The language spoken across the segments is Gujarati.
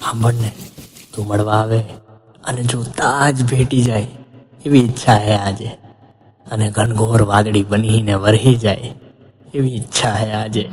સાંભળને તું મળવા આવે અને જો તાજ ભેટી જાય, એવી ઈચ્છા હે આજે. અને ઘનઘોર વાદળી બનીને વરહી જાય, એવી ઈચ્છા હે આજે.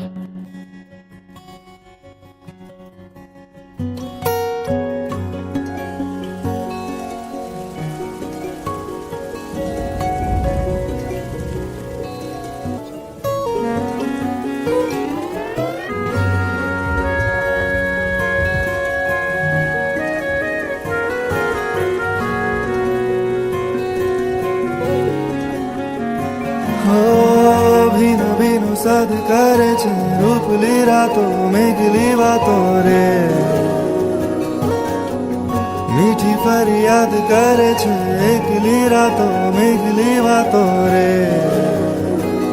ભીનો સદ કરે છે, રૂપલી રાતો, મેઘલી વાતો રે. મીઠી ફરિયાદ કરે છે, એકલી રાતો, મેઘલી વાતો રે.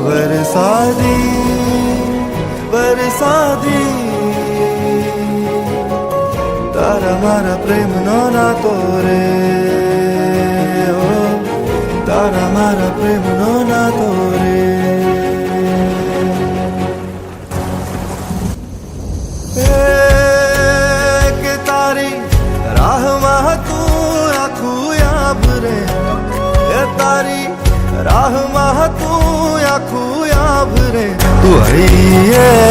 વરસાદી વરસાદી, તારા મારા પ્રેમનો નાતો રે. તારા મારા પ્રેમનો રાહમાં તું આખું યાબ રે એ તારી રાહમાં તું આખું રે તું હૈયે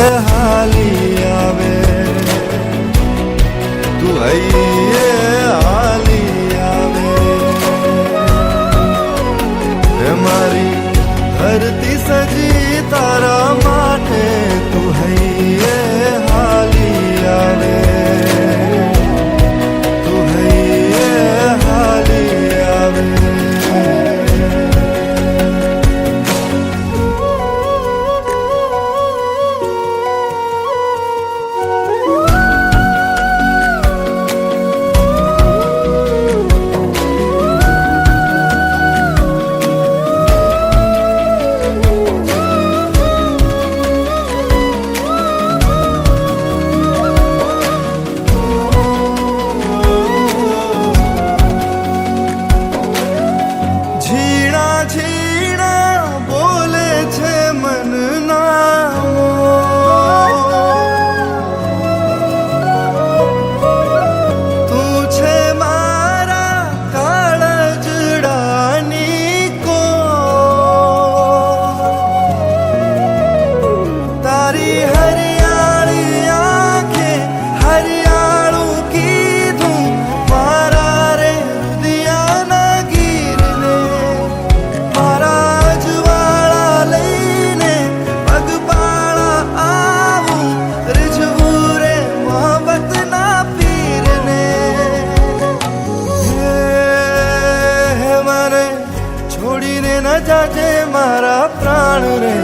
જાજે મારા પ્રાણ રે.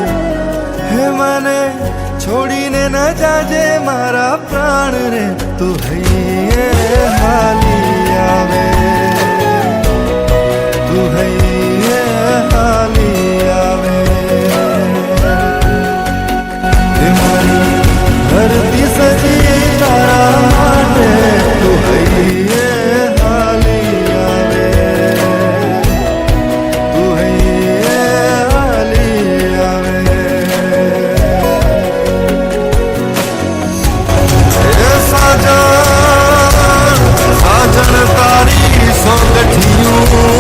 હે મને, છોડીને ન જાજે મારા પ્રાણ રે. તું હૈયે હાલી Oh.